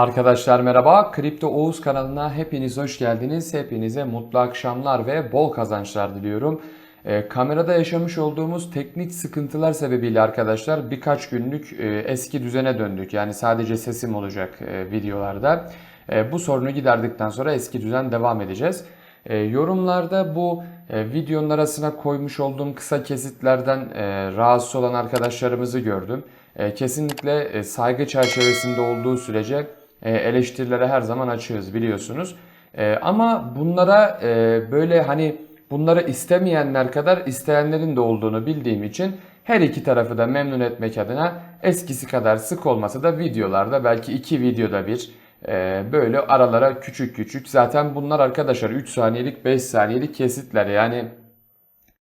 Arkadaşlar merhaba. Kripto Oğuz kanalına hepiniz hoş geldiniz. Hepinize mutlu akşamlar ve bol kazançlar diliyorum. Ee, kamerada yaşamış olduğumuz teknik sıkıntılar sebebiyle arkadaşlar birkaç günlük e, eski düzene döndük. Yani sadece sesim olacak e, videolarda. E, bu sorunu giderdikten sonra eski düzen devam edeceğiz. E, yorumlarda bu e, videonun arasına koymuş olduğum kısa kesitlerden e, rahatsız olan arkadaşlarımızı gördüm. E, kesinlikle e, saygı çerçevesinde olduğu sürece e, eleştirilere her zaman açığız biliyorsunuz. E, ama bunlara e, böyle hani bunları istemeyenler kadar isteyenlerin de olduğunu bildiğim için her iki tarafı da memnun etmek adına eskisi kadar sık olmasa da videolarda belki iki videoda bir e, böyle aralara küçük küçük zaten bunlar arkadaşlar 3 saniyelik 5 saniyelik kesitler yani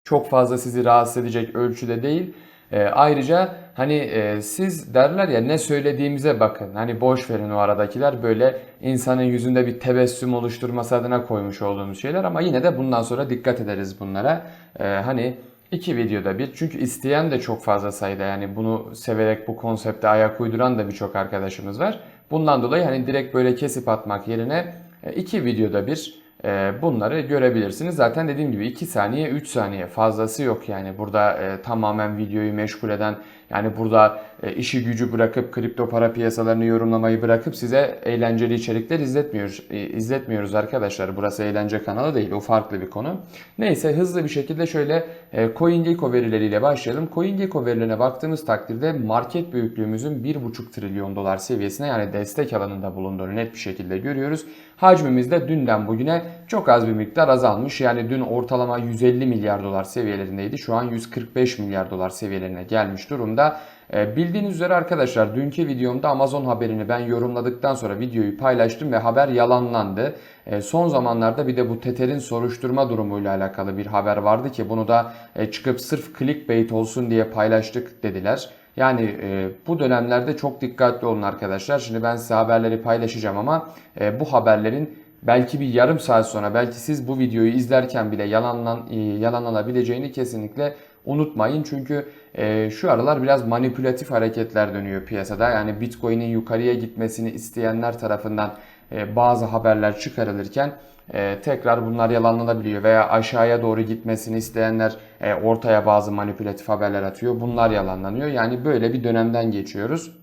çok fazla sizi rahatsız edecek ölçüde değil. E, ayrıca hani e, siz derler ya ne söylediğimize bakın. Hani boş verin o aradakiler böyle insanın yüzünde bir tebessüm oluşturması adına koymuş olduğumuz şeyler ama yine de bundan sonra dikkat ederiz bunlara. E, hani iki videoda bir çünkü isteyen de çok fazla sayıda yani bunu severek bu konsepte ayak uyduran da birçok arkadaşımız var. Bundan dolayı hani direkt böyle kesip atmak yerine e, iki videoda bir e, bunları görebilirsiniz. Zaten dediğim gibi 2 saniye 3 saniye fazlası yok yani burada e, tamamen videoyu meşgul eden yani burada e, işi gücü bırakıp kripto para piyasalarını yorumlamayı bırakıp size eğlenceli içerikler izletmiyoruz e, izletmiyoruz arkadaşlar. Burası eğlence kanalı değil o farklı bir konu. Neyse hızlı bir şekilde şöyle e, CoinGecko verileriyle başlayalım. CoinGecko verilerine baktığımız takdirde market büyüklüğümüzün 1,5 trilyon dolar seviyesine yani destek alanında bulunduğunu net bir şekilde görüyoruz. Hacmimiz de dünden bugüne çok az bir miktar azalmış. Yani dün ortalama 150 milyar dolar seviyelerindeydi. Şu an 145 milyar dolar seviyelerine gelmiş durumda. Ee, bildiğiniz üzere arkadaşlar dünkü videomda Amazon haberini ben yorumladıktan sonra videoyu paylaştım ve haber yalanlandı. Ee, son zamanlarda bir de bu Tether'in soruşturma durumuyla alakalı bir haber vardı ki bunu da e, çıkıp sırf clickbait olsun diye paylaştık dediler. Yani e, bu dönemlerde çok dikkatli olun arkadaşlar. Şimdi ben size haberleri paylaşacağım ama e, bu haberlerin belki bir yarım saat sonra belki siz bu videoyu izlerken bile yalanlan, e, yalanlanabileceğini kesinlikle unutmayın. Çünkü e, şu aralar biraz manipülatif hareketler dönüyor piyasada. Yani Bitcoin'in yukarıya gitmesini isteyenler tarafından e, bazı haberler çıkarılırken e, tekrar bunlar yalanlanabiliyor veya aşağıya doğru gitmesini isteyenler e, ortaya bazı manipülatif haberler atıyor. Bunlar yalanlanıyor. Yani böyle bir dönemden geçiyoruz.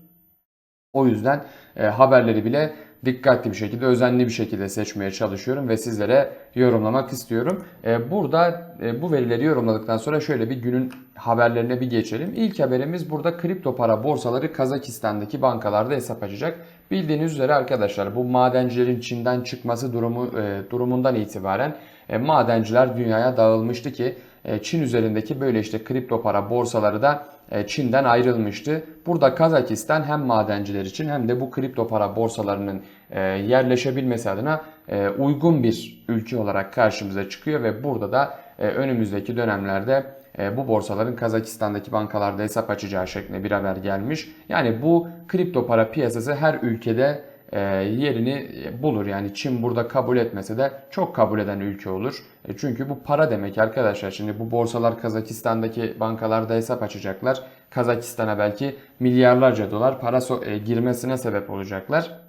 O yüzden e, haberleri bile dikkatli bir şekilde, özenli bir şekilde seçmeye çalışıyorum ve sizlere yorumlamak istiyorum. E, burada e, bu verileri yorumladıktan sonra şöyle bir günün haberlerine bir geçelim. İlk haberimiz burada kripto para borsaları Kazakistan'daki bankalarda hesap açacak. Bildiğiniz üzere arkadaşlar bu madencilerin Çin'den çıkması durumu e, durumundan itibaren madenciler dünyaya dağılmıştı ki Çin üzerindeki böyle işte kripto para borsaları da e, Çin'den ayrılmıştı. Burada Kazakistan hem madenciler için hem de bu kripto para borsalarının e, yerleşebilmesi adına uygun bir ülke olarak karşımıza çıkıyor ve burada da önümüzdeki dönemlerde bu borsaların Kazakistan'daki bankalarda hesap açacağı şeklinde bir haber gelmiş. Yani bu kripto para piyasası her ülkede e, yerini bulur. Yani Çin burada kabul etmese de çok kabul eden ülke olur. E, çünkü bu para demek arkadaşlar. Şimdi bu borsalar Kazakistan'daki bankalarda hesap açacaklar. Kazakistan'a belki milyarlarca dolar para e, girmesine sebep olacaklar.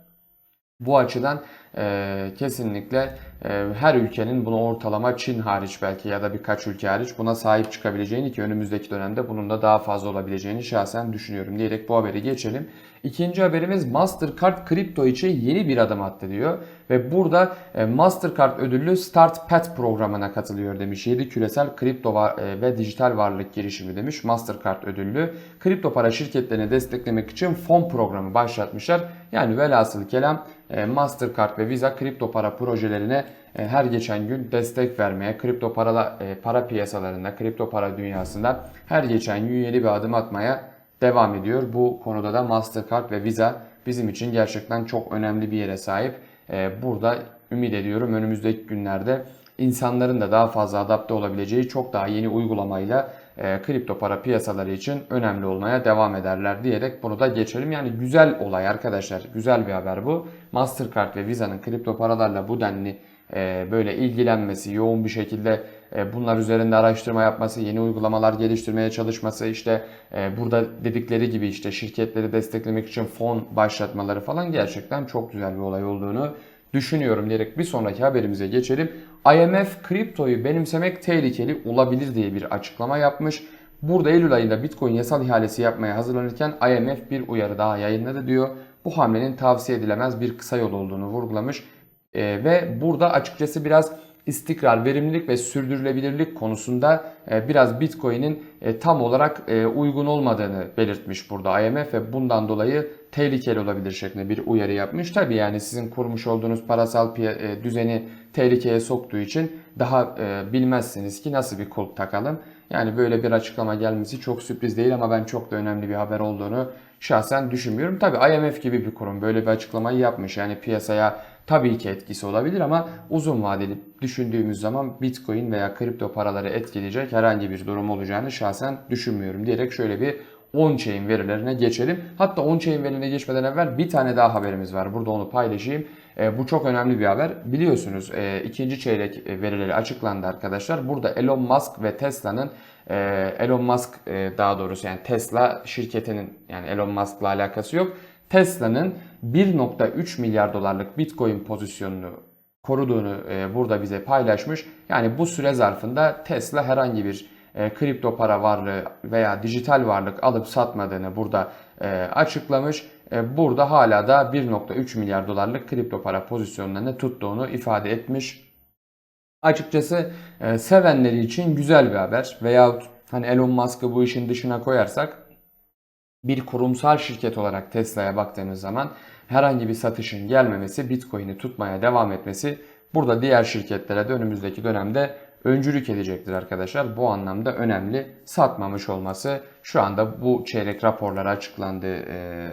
Bu açıdan e, kesinlikle e, her ülkenin bunu ortalama Çin hariç belki ya da birkaç ülke hariç buna sahip çıkabileceğini ki önümüzdeki dönemde bunun da daha fazla olabileceğini şahsen düşünüyorum diyerek bu haberi geçelim. İkinci haberimiz Mastercard kripto için yeni bir adım attı diyor. Ve burada e, Mastercard ödüllü Start Pet programına katılıyor demiş. 7 küresel kripto e, ve dijital varlık girişimi demiş. Mastercard ödüllü kripto para şirketlerini desteklemek için fon programı başlatmışlar. Yani velhasıl kelam e, Mastercard ve Visa kripto para projelerine her geçen gün destek vermeye, kripto para, para piyasalarında, kripto para dünyasında her geçen gün yeni bir adım atmaya devam ediyor. Bu konuda da Mastercard ve Visa bizim için gerçekten çok önemli bir yere sahip. Ee, burada ümit ediyorum önümüzdeki günlerde insanların da daha fazla adapte olabileceği çok daha yeni uygulamayla e, kripto para piyasaları için önemli olmaya devam ederler diyerek bunu da geçelim. Yani güzel olay arkadaşlar. Güzel bir haber bu. Mastercard ve Visa'nın kripto paralarla bu denli e, böyle ilgilenmesi, yoğun bir şekilde bunlar üzerinde araştırma yapması, yeni uygulamalar geliştirmeye çalışması, işte e, burada dedikleri gibi işte şirketleri desteklemek için fon başlatmaları falan gerçekten çok güzel bir olay olduğunu düşünüyorum diyerek bir sonraki haberimize geçelim. IMF kriptoyu benimsemek tehlikeli olabilir diye bir açıklama yapmış. Burada Eylül ayında Bitcoin yasal ihalesi yapmaya hazırlanırken IMF bir uyarı daha yayınladı diyor. Bu hamlenin tavsiye edilemez bir kısa yol olduğunu vurgulamış. Ee, ve burada açıkçası biraz istikrar, verimlilik ve sürdürülebilirlik konusunda e, biraz Bitcoin'in e, tam olarak e, uygun olmadığını belirtmiş burada IMF ve bundan dolayı tehlikeli olabilir şeklinde bir uyarı yapmış. Tabi yani sizin kurmuş olduğunuz parasal düzeni tehlikeye soktuğu için daha bilmezsiniz ki nasıl bir kulp takalım. Yani böyle bir açıklama gelmesi çok sürpriz değil ama ben çok da önemli bir haber olduğunu şahsen düşünmüyorum. Tabi IMF gibi bir kurum böyle bir açıklamayı yapmış. Yani piyasaya tabii ki etkisi olabilir ama uzun vadeli düşündüğümüz zaman Bitcoin veya kripto paraları etkileyecek herhangi bir durum olacağını şahsen düşünmüyorum diyerek şöyle bir on-chain verilerine geçelim. Hatta on-chain verilerine geçmeden evvel bir tane daha haberimiz var. Burada onu paylaşayım. E, bu çok önemli bir haber. Biliyorsunuz e, ikinci çeyrek e, verileri açıklandı arkadaşlar. Burada Elon Musk ve Tesla'nın e, Elon Musk e, daha doğrusu yani Tesla şirketinin yani Elon Musk'la alakası yok. Tesla'nın 1.3 milyar dolarlık Bitcoin pozisyonunu koruduğunu e, burada bize paylaşmış. Yani bu süre zarfında Tesla herhangi bir e, kripto para varlığı veya dijital varlık alıp satmadığını burada e, açıklamış. Burada hala da 1.3 milyar dolarlık kripto para pozisyonlarını tuttuğunu ifade etmiş. Açıkçası sevenleri için güzel bir haber. Veyahut hani Elon Musk'ı bu işin dışına koyarsak bir kurumsal şirket olarak Tesla'ya baktığımız zaman herhangi bir satışın gelmemesi, Bitcoin'i tutmaya devam etmesi burada diğer şirketlere de önümüzdeki dönemde öncülük edecektir arkadaşlar. Bu anlamda önemli. Satmamış olması şu anda bu çeyrek raporlara açıklandığı e,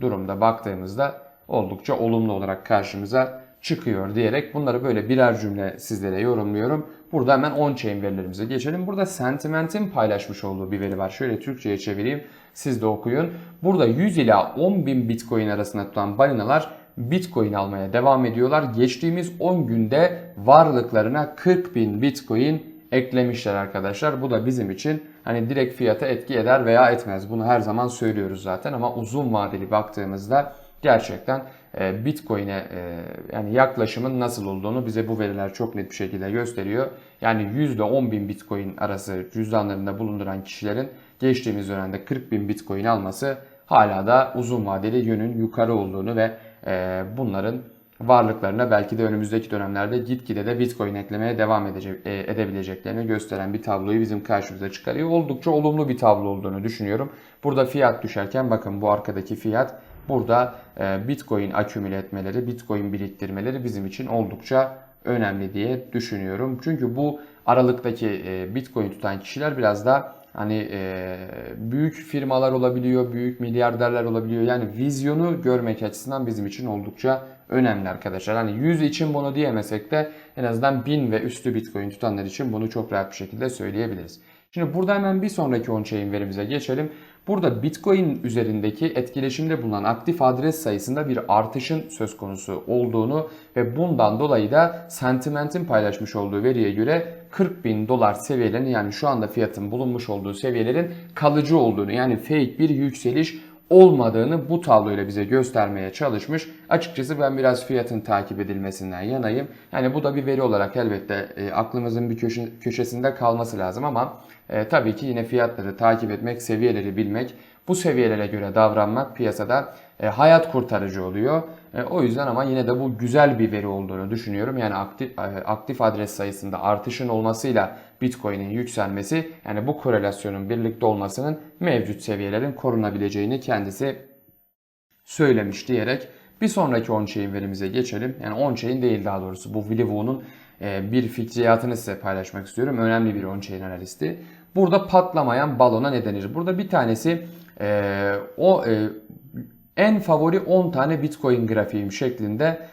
durumda baktığımızda oldukça olumlu olarak karşımıza çıkıyor diyerek bunları böyle birer cümle sizlere yorumluyorum. Burada hemen on-chain verilerimize geçelim. Burada Sentiment'in paylaşmış olduğu bir veri var. Şöyle Türkçe'ye çevireyim. Siz de okuyun. Burada 100 ila 10 bin Bitcoin arasında tutan balinalar Bitcoin almaya devam ediyorlar. Geçtiğimiz 10 günde varlıklarına 40 bin Bitcoin eklemişler arkadaşlar. Bu da bizim için hani direkt fiyata etki eder veya etmez. Bunu her zaman söylüyoruz zaten ama uzun vadeli baktığımızda gerçekten Bitcoin'e e, yani yaklaşımın nasıl olduğunu bize bu veriler çok net bir şekilde gösteriyor. Yani %10 bin Bitcoin arası cüzdanlarında bulunduran kişilerin geçtiğimiz dönemde 40 bin Bitcoin alması hala da uzun vadeli yönün yukarı olduğunu ve e, bunların varlıklarına belki de önümüzdeki dönemlerde gitgide de Bitcoin eklemeye devam edecek, e, edebileceklerini gösteren bir tabloyu bizim karşımıza çıkarıyor. Oldukça olumlu bir tablo olduğunu düşünüyorum. Burada fiyat düşerken bakın bu arkadaki fiyat burada e, Bitcoin akümüle etmeleri, Bitcoin biriktirmeleri bizim için oldukça önemli diye düşünüyorum. Çünkü bu aralıktaki e, Bitcoin tutan kişiler biraz da hani e, büyük firmalar olabiliyor, büyük milyarderler olabiliyor. Yani vizyonu görmek açısından bizim için oldukça önemli arkadaşlar. Hani 100 için bunu diyemesek de en azından 1000 ve üstü Bitcoin tutanlar için bunu çok rahat bir şekilde söyleyebiliriz. Şimdi burada hemen bir sonraki on-chain verimize geçelim. Burada Bitcoin üzerindeki etkileşimde bulunan aktif adres sayısında bir artışın söz konusu olduğunu ve bundan dolayı da Sentiment'in paylaşmış olduğu veriye göre 40 bin dolar seviyelerini yani şu anda fiyatın bulunmuş olduğu seviyelerin kalıcı olduğunu yani fake bir yükseliş olmadığını bu tabloyla bize göstermeye çalışmış. Açıkçası ben biraz fiyatın takip edilmesinden yanayım. Yani bu da bir veri olarak elbette e, aklımızın bir köşe, köşesinde kalması lazım ama e, tabii ki yine fiyatları takip etmek, seviyeleri bilmek, bu seviyelere göre davranmak piyasada e, hayat kurtarıcı oluyor. E, o yüzden ama yine de bu güzel bir veri olduğunu düşünüyorum. Yani aktif, e, aktif adres sayısında artışın olmasıyla Bitcoin'in yükselmesi yani bu korelasyonun birlikte olmasının mevcut seviyelerin korunabileceğini kendisi söylemiş diyerek bir sonraki on-chain verimize geçelim. Yani on-chain değil daha doğrusu bu Willy bir fikriyatını size paylaşmak istiyorum. Önemli bir on-chain analisti. Burada patlamayan balona ne denir? Burada bir tanesi e, o e, en favori 10 tane Bitcoin grafiğim şeklinde e,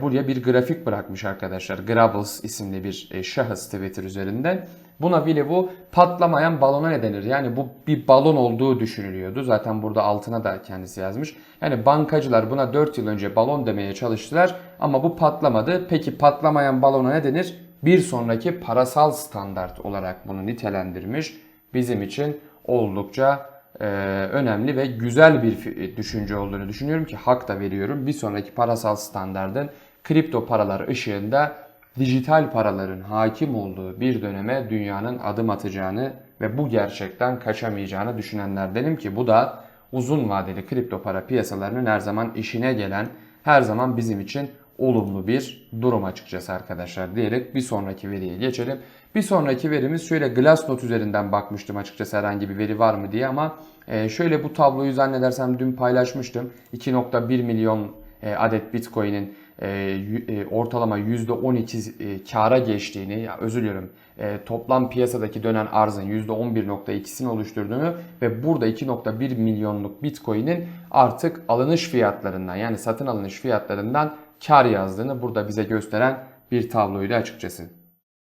buraya bir grafik bırakmış arkadaşlar. Grabbles isimli bir e, şahıs Twitter üzerinden. Buna bile bu patlamayan balona ne denir? Yani bu bir balon olduğu düşünülüyordu. Zaten burada altına da kendisi yazmış. Yani bankacılar buna 4 yıl önce balon demeye çalıştılar ama bu patlamadı. Peki patlamayan balona ne denir? bir sonraki parasal standart olarak bunu nitelendirmiş. Bizim için oldukça e, önemli ve güzel bir fi- düşünce olduğunu düşünüyorum ki hak da veriyorum. Bir sonraki parasal standardın kripto paralar ışığında dijital paraların hakim olduğu bir döneme dünyanın adım atacağını ve bu gerçekten kaçamayacağını düşünenlerdenim ki bu da uzun vadeli kripto para piyasalarının her zaman işine gelen, her zaman bizim için olumlu bir durum açıkçası arkadaşlar diyerek bir sonraki veriye geçelim. Bir sonraki verimiz şöyle Glassnode üzerinden bakmıştım açıkçası herhangi bir veri var mı diye ama e, şöyle bu tabloyu zannedersem dün paylaşmıştım. 2.1 milyon e, adet Bitcoin'in e, ortalama %12 e, kara geçtiğini, ya özür diliyorum, e, toplam piyasadaki dönen arzın %11.2'sini oluşturduğunu ve burada 2.1 milyonluk Bitcoin'in artık alınış fiyatlarından yani satın alınış fiyatlarından kar yazdığını burada bize gösteren bir tabloydu açıkçası.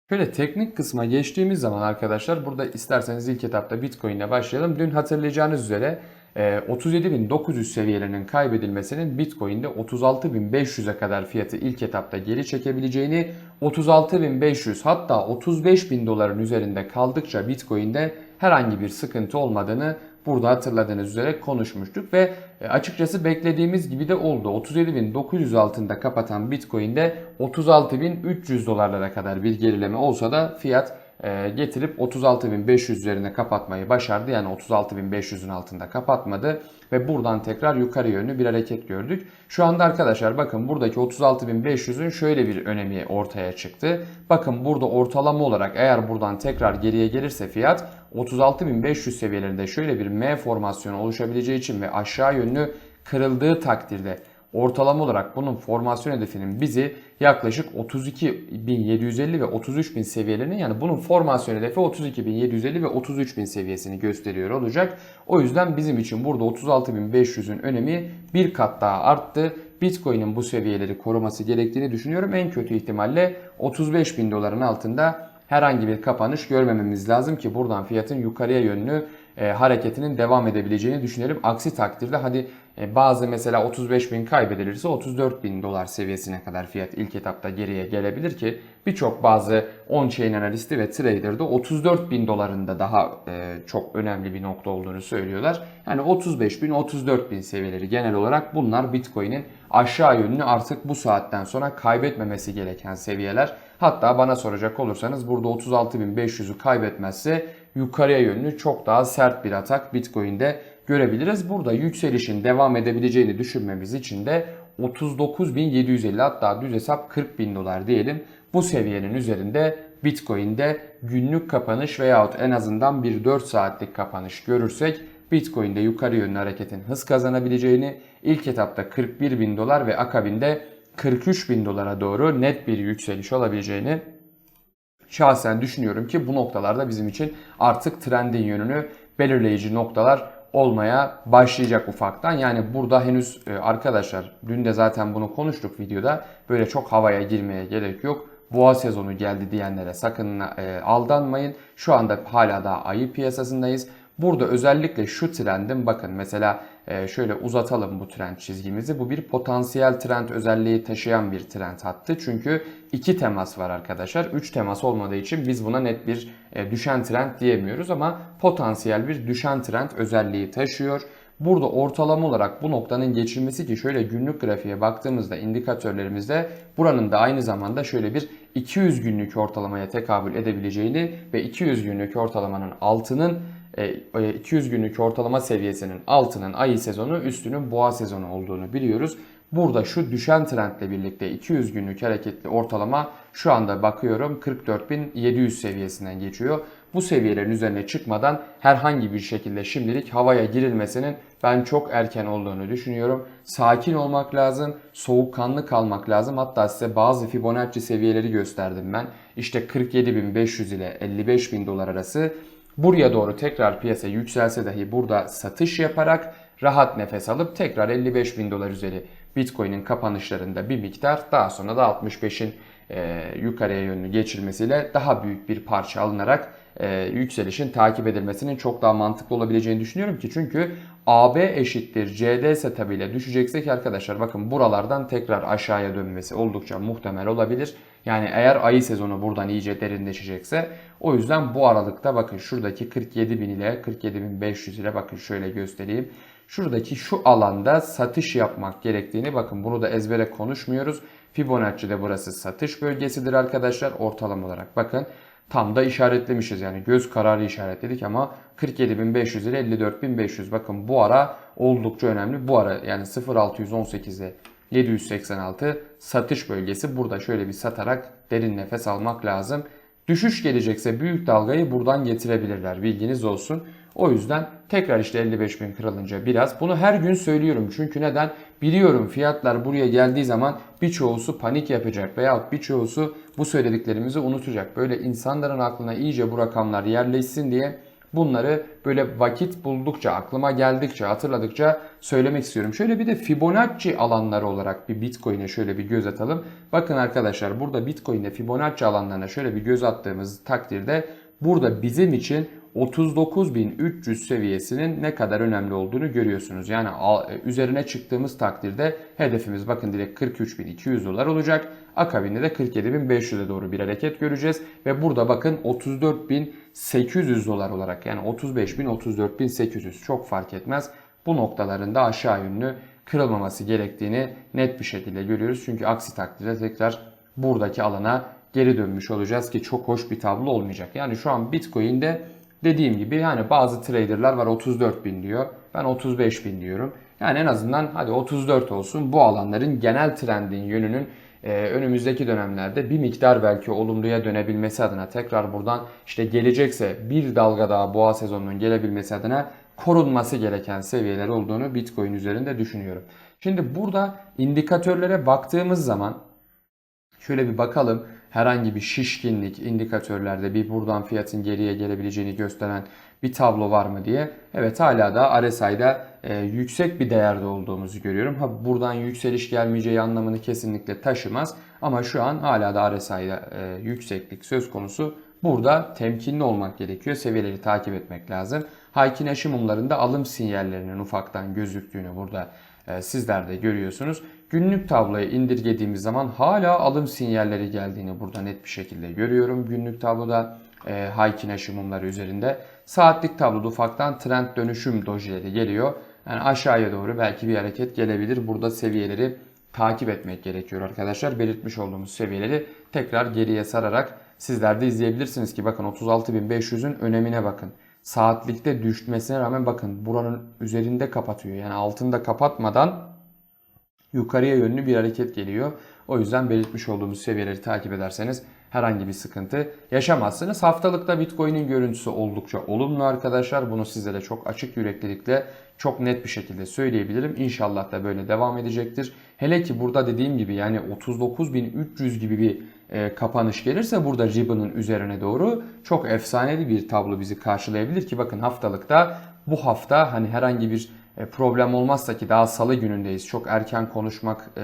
Şöyle teknik kısma geçtiğimiz zaman arkadaşlar burada isterseniz ilk etapta Bitcoin ile başlayalım. Dün hatırlayacağınız üzere e, 37.900 seviyelerinin kaybedilmesinin Bitcoin'de 36.500'e kadar fiyatı ilk etapta geri çekebileceğini, 36.500 hatta 35.000 doların üzerinde kaldıkça Bitcoin'de herhangi bir sıkıntı olmadığını burada hatırladığınız üzere konuşmuştuk ve e, açıkçası beklediğimiz gibi de oldu. 37.900 altında kapatan Bitcoin'de 36.300 dolarlara kadar bir gerileme olsa da fiyat e, getirip 36.500 üzerine kapatmayı başardı. Yani 36.500'ün altında kapatmadı ve buradan tekrar yukarı yönlü bir hareket gördük. Şu anda arkadaşlar bakın buradaki 36.500'ün şöyle bir önemi ortaya çıktı. Bakın burada ortalama olarak eğer buradan tekrar geriye gelirse fiyat 36.500 seviyelerinde şöyle bir M formasyonu oluşabileceği için ve aşağı yönlü kırıldığı takdirde ortalama olarak bunun formasyon hedefinin bizi yaklaşık 32.750 ve 33.000 seviyelerini yani bunun formasyon hedefi 32.750 ve 33.000 seviyesini gösteriyor olacak. O yüzden bizim için burada 36.500'ün önemi bir kat daha arttı. Bitcoin'in bu seviyeleri koruması gerektiğini düşünüyorum. En kötü ihtimalle 35.000 doların altında herhangi bir kapanış görmememiz lazım ki buradan fiyatın yukarıya yönlü e, hareketinin devam edebileceğini düşünelim. Aksi takdirde hadi bazı mesela 35 bin kaybedilirse 34 bin dolar seviyesine kadar fiyat ilk etapta geriye gelebilir ki birçok bazı on-chain analisti ve trader'da 34 bin dolarında daha e, çok önemli bir nokta olduğunu söylüyorlar. Yani 35 bin 34 bin seviyeleri genel olarak bunlar Bitcoin'in aşağı yönlü artık bu saatten sonra kaybetmemesi gereken seviyeler. Hatta bana soracak olursanız burada 36.500'ü kaybetmezse yukarıya yönlü çok daha sert bir atak Bitcoin'de görebiliriz. Burada yükselişin devam edebileceğini düşünmemiz için de 39.750 hatta düz hesap 40.000 dolar diyelim. Bu seviyenin üzerinde Bitcoin'de günlük kapanış veyahut en azından bir 4 saatlik kapanış görürsek Bitcoin'de yukarı yönlü hareketin hız kazanabileceğini, ilk etapta 41 bin dolar ve akabinde 43 bin dolara doğru net bir yükseliş olabileceğini şahsen düşünüyorum ki bu noktalarda bizim için artık trendin yönünü belirleyici noktalar olmaya başlayacak ufaktan. Yani burada henüz e, arkadaşlar dün de zaten bunu konuştuk videoda. Böyle çok havaya girmeye gerek yok. Boğa sezonu geldi diyenlere sakın e, aldanmayın. Şu anda hala daha ayı piyasasındayız. Burada özellikle şu trendin bakın mesela şöyle uzatalım bu trend çizgimizi. Bu bir potansiyel trend özelliği taşıyan bir trend hattı. Çünkü iki temas var arkadaşlar. Üç temas olmadığı için biz buna net bir e, düşen trend diyemiyoruz ama potansiyel bir düşen trend özelliği taşıyor. Burada ortalama olarak bu noktanın geçilmesi ki şöyle günlük grafiğe baktığımızda indikatörlerimizde buranın da aynı zamanda şöyle bir 200 günlük ortalamaya tekabül edebileceğini ve 200 günlük ortalamanın altının 200 günlük ortalama seviyesinin altının ayı sezonu üstünün boğa sezonu olduğunu biliyoruz. Burada şu düşen trendle birlikte 200 günlük hareketli ortalama şu anda bakıyorum 44.700 seviyesinden geçiyor. Bu seviyelerin üzerine çıkmadan herhangi bir şekilde şimdilik havaya girilmesinin ben çok erken olduğunu düşünüyorum. Sakin olmak lazım, soğukkanlı kalmak lazım. Hatta size bazı Fibonacci seviyeleri gösterdim ben. İşte 47.500 ile 55.000 dolar arası Buraya doğru tekrar piyasa yükselse dahi burada satış yaparak rahat nefes alıp tekrar 55 bin dolar üzeri Bitcoin'in kapanışlarında bir miktar daha sonra da 65'in e, yukarıya yönlü geçilmesiyle daha büyük bir parça alınarak e, yükselişin takip edilmesinin çok daha mantıklı olabileceğini düşünüyorum ki çünkü AB eşittir CD setup'ıyla düşeceksek arkadaşlar bakın buralardan tekrar aşağıya dönmesi oldukça muhtemel olabilir. Yani eğer ayı sezonu buradan iyice derinleşecekse o yüzden bu aralıkta bakın şuradaki 47 bin ile 47.500 ile bakın şöyle göstereyim. Şuradaki şu alanda satış yapmak gerektiğini bakın bunu da ezbere konuşmuyoruz. Fibonacci'de burası satış bölgesidir arkadaşlar ortalama olarak. Bakın tam da işaretlemişiz yani göz kararı işaretledik ama 47.500 ile 54.500 bakın bu ara oldukça önemli. Bu ara yani 0618'e 786 satış bölgesi. Burada şöyle bir satarak derin nefes almak lazım. Düşüş gelecekse büyük dalgayı buradan getirebilirler. Bilginiz olsun. O yüzden tekrar işte 55 bin kırılınca biraz. Bunu her gün söylüyorum. Çünkü neden? Biliyorum fiyatlar buraya geldiği zaman birçoğusu panik yapacak veyahut birçoğusu bu söylediklerimizi unutacak. Böyle insanların aklına iyice bu rakamlar yerleşsin diye bunları böyle vakit buldukça, aklıma geldikçe, hatırladıkça söylemek istiyorum. Şöyle bir de Fibonacci alanları olarak bir Bitcoin'e şöyle bir göz atalım. Bakın arkadaşlar burada Bitcoin'de Fibonacci alanlarına şöyle bir göz attığımız takdirde burada bizim için 39.300 seviyesinin ne kadar önemli olduğunu görüyorsunuz. Yani üzerine çıktığımız takdirde hedefimiz bakın direkt 43.200 dolar olacak. Akabinde de 47.500'e doğru bir hareket göreceğiz. Ve burada bakın 34.800 dolar olarak yani 35.000 34.800 çok fark etmez. Bu noktalarında aşağı yönlü kırılmaması gerektiğini net bir şekilde görüyoruz. Çünkü aksi takdirde tekrar buradaki alana geri dönmüş olacağız ki çok hoş bir tablo olmayacak. Yani şu an Bitcoin'de dediğim gibi yani bazı traderlar var 34 bin diyor. Ben 35 bin diyorum. Yani en azından hadi 34 olsun bu alanların genel trendin yönünün e, önümüzdeki dönemlerde bir miktar belki olumluya dönebilmesi adına tekrar buradan işte gelecekse bir dalga daha boğa sezonunun gelebilmesi adına korunması gereken seviyeler olduğunu Bitcoin üzerinde düşünüyorum. Şimdi burada indikatörlere baktığımız zaman şöyle bir bakalım herhangi bir şişkinlik indikatörlerde bir buradan fiyatın geriye gelebileceğini gösteren bir tablo var mı diye. Evet hala da RSI'da e, yüksek bir değerde olduğumuzu görüyorum. Ha buradan yükseliş gelmeyeceği anlamını kesinlikle taşımaz. Ama şu an hala da RSI'da e, yükseklik söz konusu. Burada temkinli olmak gerekiyor. Seviyeleri takip etmek lazım. Haykin aşı mumlarında alım sinyallerinin ufaktan gözüktüğünü burada e, sizler de görüyorsunuz. Günlük tabloya indirgediğimiz zaman hala alım sinyalleri geldiğini burada net bir şekilde görüyorum. Günlük tabloda e, Haykin aşı mumları üzerinde. Saatlik tabloda ufaktan trend dönüşüm dojileri geliyor. Yani aşağıya doğru belki bir hareket gelebilir. Burada seviyeleri takip etmek gerekiyor arkadaşlar. Belirtmiş olduğumuz seviyeleri tekrar geriye sararak sizler de izleyebilirsiniz ki bakın 36.500'ün önemine bakın. Saatlikte düşmesine rağmen bakın buranın üzerinde kapatıyor. Yani altında kapatmadan yukarıya yönlü bir hareket geliyor. O yüzden belirtmiş olduğumuz seviyeleri takip ederseniz herhangi bir sıkıntı yaşamazsınız. Haftalıkta Bitcoin'in görüntüsü oldukça olumlu arkadaşlar. Bunu sizlere çok açık yüreklilikle çok net bir şekilde söyleyebilirim. İnşallah da böyle devam edecektir. Hele ki burada dediğim gibi yani 39.300 gibi bir e, kapanış gelirse burada Ribbon'ın üzerine doğru çok efsaneli bir tablo bizi karşılayabilir ki bakın haftalıkta bu hafta hani herhangi bir problem olmazsa ki daha salı günündeyiz. Çok erken konuşmak e,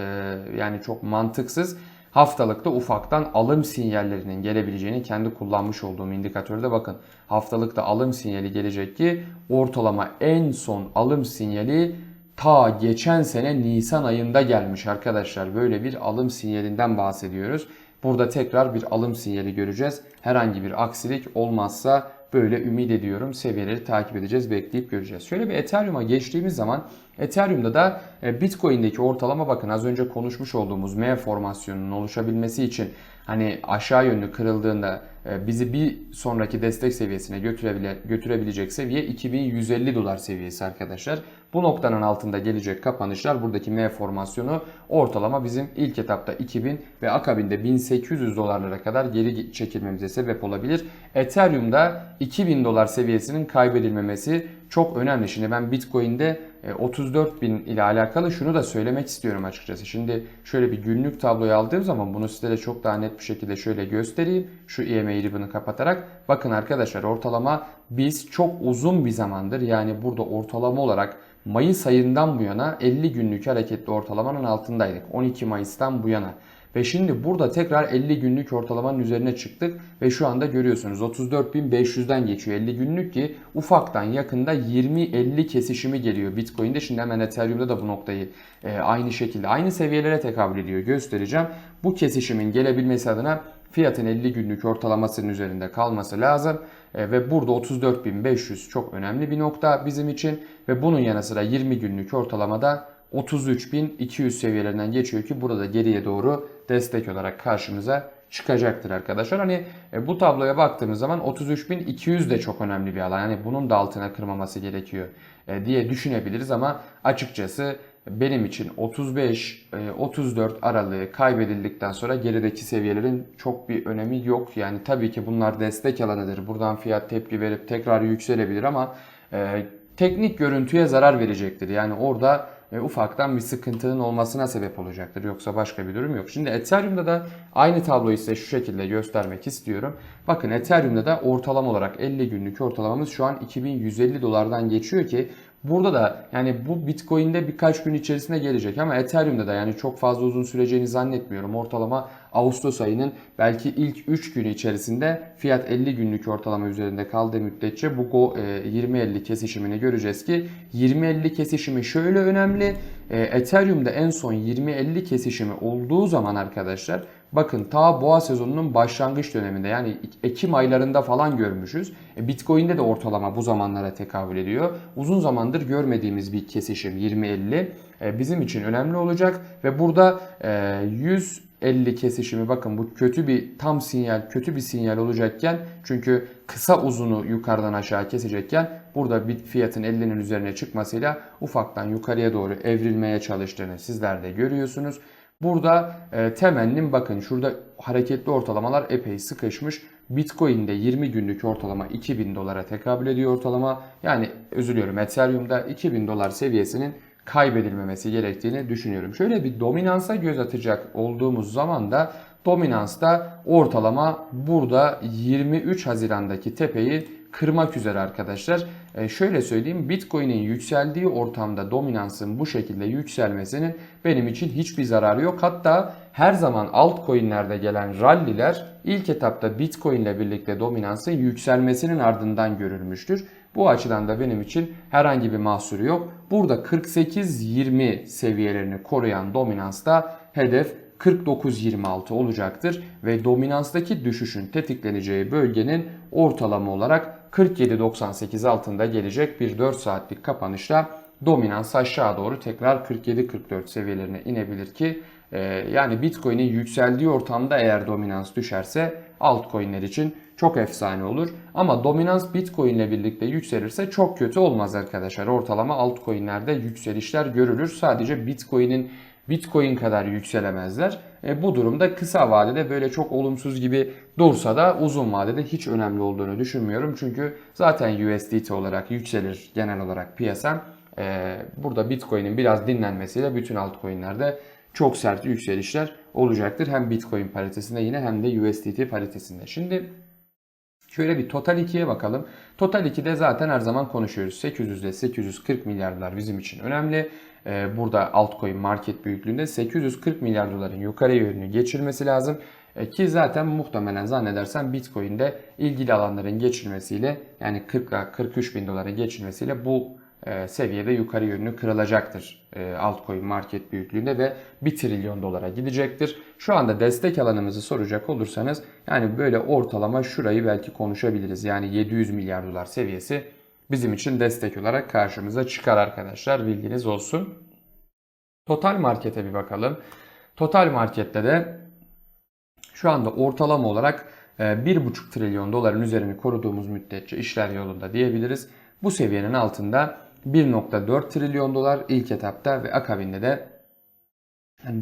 yani çok mantıksız. Haftalıkta ufaktan alım sinyallerinin gelebileceğini kendi kullanmış olduğum indikatörde bakın. Haftalıkta alım sinyali gelecek ki ortalama en son alım sinyali ta geçen sene Nisan ayında gelmiş arkadaşlar. Böyle bir alım sinyalinden bahsediyoruz. Burada tekrar bir alım sinyali göreceğiz. Herhangi bir aksilik olmazsa böyle ümit ediyorum. Seviyeleri takip edeceğiz, bekleyip göreceğiz. Şöyle bir Ethereum'a geçtiğimiz zaman Ethereum'da da e, Bitcoin'deki ortalama bakın az önce konuşmuş olduğumuz M formasyonunun oluşabilmesi için hani aşağı yönlü kırıldığında e, bizi bir sonraki destek seviyesine götürebile, götürebilecek seviye 2150 dolar seviyesi arkadaşlar. Bu noktanın altında gelecek kapanışlar buradaki M formasyonu ortalama bizim ilk etapta 2000 ve akabinde 1800 dolarlara kadar geri çekilmemize sebep olabilir. Ethereum'da 2000 dolar seviyesinin kaybedilmemesi çok önemli. Şimdi ben Bitcoin'de 34 e, bin ile alakalı şunu da söylemek istiyorum açıkçası. Şimdi şöyle bir günlük tabloyu aldığım zaman bunu size de çok daha net bir şekilde şöyle göstereyim. Şu EMA ribbon'ı kapatarak. Bakın arkadaşlar ortalama biz çok uzun bir zamandır yani burada ortalama olarak Mayıs ayından bu yana 50 günlük hareketli ortalamanın altındaydık. 12 Mayıs'tan bu yana. Ve şimdi burada tekrar 50 günlük ortalamanın üzerine çıktık ve şu anda görüyorsunuz 34.500'den geçiyor 50 günlük ki ufaktan yakında 20-50 kesişimi geliyor Bitcoin'de. Şimdi hemen Ethereum'da da bu noktayı e, aynı şekilde aynı seviyelere tekabül ediyor göstereceğim. Bu kesişimin gelebilmesi adına fiyatın 50 günlük ortalamasının üzerinde kalması lazım. E, ve burada 34.500 çok önemli bir nokta bizim için ve bunun yanı sıra 20 günlük ortalamada 33.200 seviyelerinden geçiyor ki burada geriye doğru destek olarak karşımıza çıkacaktır arkadaşlar. Hani e, bu tabloya baktığımız zaman 33.200 de çok önemli bir alan. Yani bunun da altına kırmaması gerekiyor e, diye düşünebiliriz ama açıkçası benim için 35 34 aralığı kaybedildikten sonra gerideki seviyelerin çok bir önemi yok. Yani tabii ki bunlar destek alanıdır. Buradan fiyat tepki verip tekrar yükselebilir ama e, teknik görüntüye zarar verecektir. Yani orada e, ufaktan bir sıkıntının olmasına sebep olacaktır. Yoksa başka bir durum yok. Şimdi Ethereum'da da aynı tabloyu size şu şekilde göstermek istiyorum. Bakın Ethereum'da da ortalama olarak 50 günlük ortalamamız şu an 2150 dolardan geçiyor ki Burada da yani bu Bitcoin'de birkaç gün içerisinde gelecek ama Ethereum'da da yani çok fazla uzun süreceğini zannetmiyorum. Ortalama Ağustos ayının belki ilk 3 günü içerisinde fiyat 50 günlük ortalama üzerinde kaldığı müddetçe bu Go 20-50 kesişimini göreceğiz ki 20-50 kesişimi şöyle önemli. E, Ethereum'da en son 20-50 kesişimi olduğu zaman arkadaşlar Bakın ta boğa sezonunun başlangıç döneminde yani Ekim aylarında falan görmüşüz. E, Bitcoin'de de ortalama bu zamanlara tekabül ediyor. Uzun zamandır görmediğimiz bir kesişim 20-50 e, bizim için önemli olacak ve burada 150 kesişimi bakın bu kötü bir tam sinyal kötü bir sinyal olacakken çünkü kısa uzunu yukarıdan aşağı kesecekken burada bir fiyatın 50'nin üzerine çıkmasıyla ufaktan yukarıya doğru evrilmeye çalıştığını sizler de görüyorsunuz. Burada e, temennim bakın şurada hareketli ortalamalar epey sıkışmış. Bitcoin'de 20 günlük ortalama 2000 dolara tekabül ediyor ortalama. Yani üzülüyorum Ethereum'da 2000 dolar seviyesinin kaybedilmemesi gerektiğini düşünüyorum. Şöyle bir dominansa göz atacak olduğumuz zaman da dominansta ortalama burada 23 Haziran'daki tepeyi kırmak üzere arkadaşlar. E şöyle söyleyeyim Bitcoin'in yükseldiği ortamda dominansın bu şekilde yükselmesinin benim için hiçbir zararı yok. Hatta her zaman altcoin'lerde gelen ralliler ilk etapta Bitcoin ile birlikte dominansın yükselmesinin ardından görülmüştür. Bu açıdan da benim için herhangi bir mahsuru yok. Burada 48-20 seviyelerini koruyan dominansta hedef 49-26 olacaktır ve dominanstaki düşüşün tetikleneceği bölgenin ortalama olarak 47.98 altında gelecek bir 4 saatlik kapanışla dominans aşağı doğru tekrar 47-44 seviyelerine inebilir ki e, yani Bitcoin'in yükseldiği ortamda eğer dominans düşerse altcoin'ler için çok efsane olur. Ama dominans Bitcoin ile birlikte yükselirse çok kötü olmaz arkadaşlar. Ortalama altcoin'lerde yükselişler görülür. Sadece Bitcoin'in Bitcoin kadar yükselemezler. E, bu durumda kısa vadede böyle çok olumsuz gibi dursa da uzun vadede hiç önemli olduğunu düşünmüyorum. Çünkü zaten USDT olarak yükselir genel olarak piyasa. E, burada Bitcoin'in biraz dinlenmesiyle bütün altcoin'lerde çok sert yükselişler olacaktır. Hem Bitcoin paritesinde yine hem de USDT paritesinde. Şimdi Şöyle bir Total 2'ye bakalım. Total 2'de zaten her zaman konuşuyoruz. 800 ile 840 milyar dolar bizim için önemli. Ee, burada altcoin market büyüklüğünde 840 milyar doların yukarı yönünü geçirmesi lazım. Ee, ki zaten muhtemelen zannedersem Bitcoin'de ilgili alanların geçilmesiyle yani 40 ile 43 bin dolara geçilmesiyle bu seviyede yukarı yönlü kırılacaktır e, altcoin market büyüklüğünde ve 1 trilyon dolara gidecektir. Şu anda destek alanımızı soracak olursanız yani böyle ortalama şurayı belki konuşabiliriz. Yani 700 milyar dolar seviyesi bizim için destek olarak karşımıza çıkar arkadaşlar bilginiz olsun. Total markete bir bakalım. Total markette de şu anda ortalama olarak 1,5 e, trilyon doların üzerini koruduğumuz müddetçe işler yolunda diyebiliriz. Bu seviyenin altında 1.4 trilyon dolar ilk etapta ve akabinde de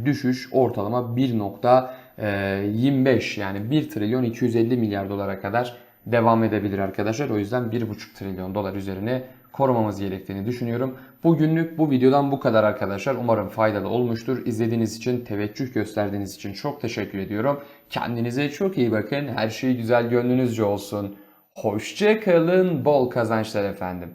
düşüş ortalama 1.25 yani 1 trilyon 250 milyar dolara kadar devam edebilir arkadaşlar. O yüzden 1.5 trilyon dolar üzerine korumamız gerektiğini düşünüyorum. Bugünlük bu videodan bu kadar arkadaşlar. Umarım faydalı olmuştur. İzlediğiniz için, teveccüh gösterdiğiniz için çok teşekkür ediyorum. Kendinize çok iyi bakın. Her şey güzel gönlünüzce olsun. Hoşçakalın. Bol kazançlar efendim.